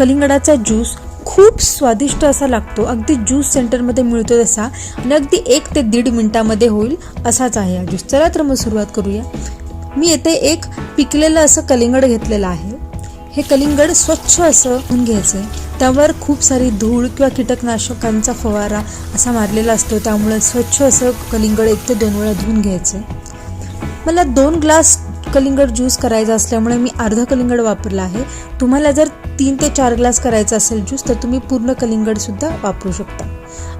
कलिंगडाचा juice खूप स्वादिष्ट असा लागतो. अगदी ज्यूस सेंटरमध्ये मिळतो तसा आणि अगदी एक ते दीड मिनटामध्ये होईल असाच आहे हा ज्यूस. चला तर मग सुरुवात करूया. मी येथे एक पिकलेलं असं कलिंगड घेतलेलं आहे. हे कलिंगड स्वच्छ असं होऊन घ्यायचं आहे त्यावर खूप सारी धूळ किंवा कीटकनाशकांचा फवारा असा मारलेला असतो. त्यामुळे स्वच्छ असं कलिंगड एक ते दोन वेळा धुवून घ्यायचं आहे मला दोन ग्लास कलिंगड ज्यूस करायचा असल्यामुळे मी अर्धा कलिंगड वापरला आहे. तुम्हाला जर तीन ते चार ग्लास करायचा असेल ज्यूस तर तुम्ही पूर्ण कलिंगडसुद्धा वापरू शकता.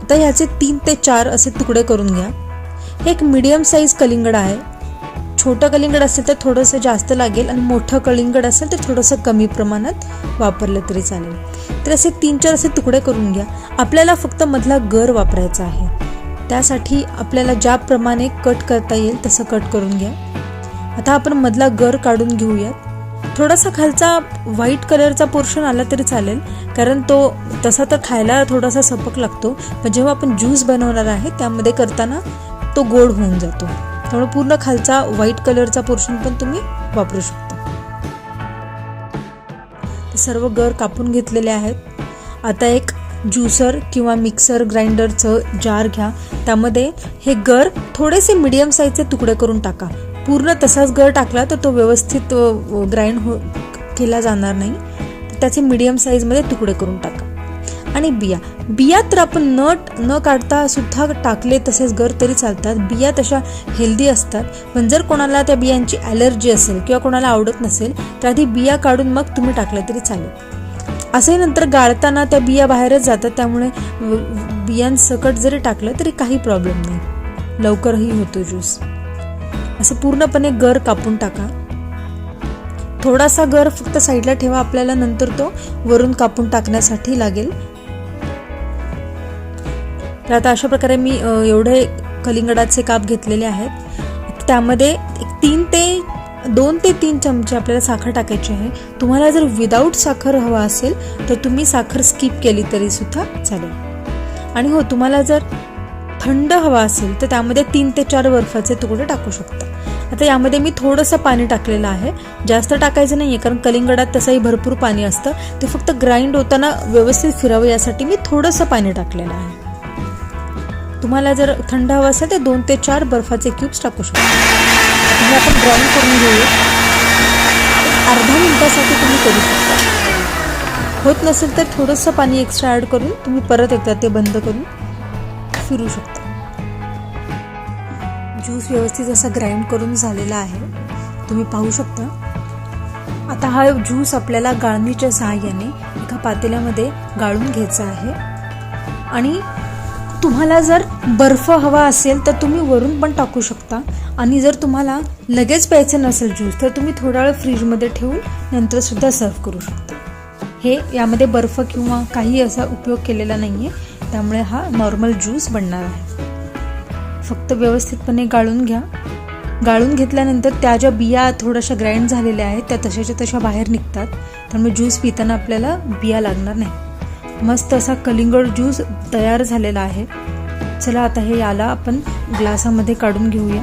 आता ह्याचे तीन ते चार असे तुकडे करून घ्या. हे एक मिडियम साईज कलिंगड आहे. छोटं कलिंगड असेल तर थोडंसं जास्त लागेल आणि मोठं कलिंगड असेल तर थोडंसं कमी प्रमाणात वापरलं तरी चालेल. तर असे तीन चार असे तुकडे करून घ्या. आपल्याला फक्त मधला गर वापरायचा आहे. त्यासाठी आपल्याला ज्याप्रमाणे कट करता येईल तसं कट करून घ्या. आता आपण मधला गर काढून घेऊयात. थोडासा खालचा व्हाईट कलरचा पोर्शन आला तरी चालेल. कारण तो तसा तर खायला थोडासा सपक लागतो. पण जेव्हा आपण ज्यूस बनवणार आहे त्यामध्ये करताना तो गोड होऊन जातो. त्यामुळे पूर्ण खालचा व्हाईट कलरचा पोर्शन पण तुम्ही वापरू शकता. सर्व गर कापून घेतलेले आहेत. आता एक ज्युसर किंवा मिक्सर ग्राइंडरचं जार घ्या. त्यामध्ये हे गर थोडेसे मीडियम साईजचे तुकडे करून टाका. पूर्ण तसाच गर टाकला तर तो व्यवस्थित ग्राइंड हो केला जाणार नाही. तर त्याचे मिडियम साईजमध्ये तुकडे करून टाका. आणि बिया. बिया तर आपण नट न काढता सुद्धा टाकले तसेच गर तरी चालतात. बिया तशा हेल्दी असतात. पण जर कोणाला त्या बियांची ॲलर्जी असेल किंवा कोणाला आवडत नसेल तर आधी बिया काढून मग तुम्ही टाकलं तरी चालेल. असंही नंतर गाळताना त्या बिया बाहेरच जातात. त्यामुळे बियांसकट जरी टाकलं तरी काही प्रॉब्लेम नाही. लवकरही होतो ज्यूस. असं पूर्णपणे गर कापून टाका. थोडासा गर फक्त साईडला ठेवा आपल्याला नंतर तो वरून कापून टाकण्यासाठी लागेल. तर आता अशा प्रकारे मी एवढे कलिंगडाचे काप घेतलेले आहेत. त्यामध्ये एक तीन ते दोन ते तीन चमचे आपल्याला साखर टाकायची आहे. तुम्हाला जर विदाऊट साखर हवा असेल तर तुम्ही साखर स्किप केली तरी सुद्धा चालेल. आणि हो तुम्हाला जर थंड हवा असेल तर त्यामध्ये तीन ते चार बर्फाचे तुकडे टाकू शकता. आता यामध्ये मी थोडंसं पाणी टाकलेलं आहे. जास्त टाकायचं नाही आहे कारण कलिंगडात तसंही भरपूर पाणी असतं. ते फक्त ग्राइंड होताना व्यवस्थित फिरावं यासाठी मी थोडंसं पाणी टाकलेलं आहे. तुम्हाला जर थंड हवं असेल तर दोन ते चार बर्फाचे क्यूब्स टाकू शकता. आता हे आपण ड्रॉईंग करून घेऊया. अर्धा मिनिटासाठी तुम्ही करू शकता. होत नसेल तर थोडंसं पाणी एक्स्ट्रा ॲड करून तुम्ही परत एकदा ते बंद करून फिरू शकता. ज्यूस व्यवस्थित असा ग्राइंड करून झालेला आहे. तुम्ही पाहू शकता. आता हा ज्यूस आपल्याला गाळणीच्या सहाय्याने एका पातेल्यामध्ये गाळून घ्यायचा आहे. आणि तुम्हाला जर बर्फ हवा असेल तर तुम्ही वरून पण टाकू शकता. आणि जर तुम्हाला लगेच प्यायचं नसेल ज्यूस तर तुम्ही थोडा वेळ फ्रीजमध्ये ठेवून नंतर सुद्धा सर्व करू शकता. हे यामध्ये बर्फ किंवा काही असा उपयोग केलेला नाही आहे त्यामुळे हा नॉर्मल ज्यूस बनणार आहे. फक्त व्यवस्थितपणे गाळून घ्या. गाळून घेतल्यानंतर त्या ज्या बिया थोड्याशा ग्राइंड झालेल्या आहेत त्या तशाच्या तशा बाहेर निघतात. त्यामुळे ज्यूस पिताना आपल्याला बिया लागणार नाही. मस्त असा कलिंगड ज्यूस तयार झालेला आहे. चला आता हे याला आपण ग्लासामध्ये काढून घेऊया.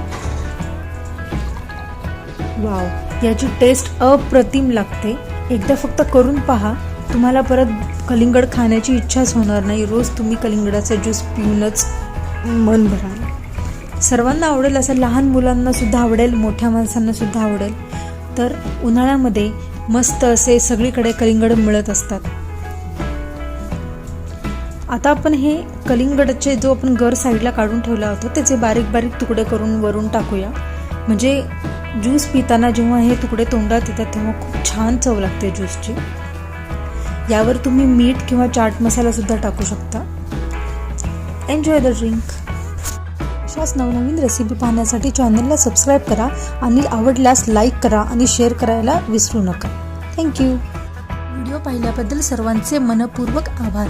वाव याची टेस्ट अप्रतिम लागते. एकदा फक्त करून पहा. तुम्हाला परत कलिंगड खाण्याची इच्छाच होणार नाही. रोज तुम्ही कलिंगडाचा ज्यूस पिऊनच मन भराल सर्वांना आवडेल असं लहान मुलांना सुद्धा आवडेल मोठ्या माणसांना सुद्धा आवडेल. तर उन्हाळ्यामध्ये मस्त असे सगळीकडे कलिंगड मिळत असतात. आता आपण हे कलिंगडचे जो आपण गर साईडला काढून ठेवला होता त्याचे बारीक बारीक तुकडे करून वरून टाकूया. म्हणजे ज्यूस पिताना जेव्हा हे तुकडे तोंडात येतात तेव्हा खूप छान चव लागते ज्यूसची. यावर तुम्ही मीठ किंवा चाट मसाला सुद्धा टाकू शकता. एन्जॉय द ड्रिंक अशाच नवनवीन रेसिपी पाहण्यासाठी चॅनलला सबस्क्राईब करा आणि आवडल्यास लाईक करा आणि शेअर करायला विसरू नका. थँक्यू व्हिडिओ पाहिल्याबद्दल सर्वांचे मनपूर्वक आभार.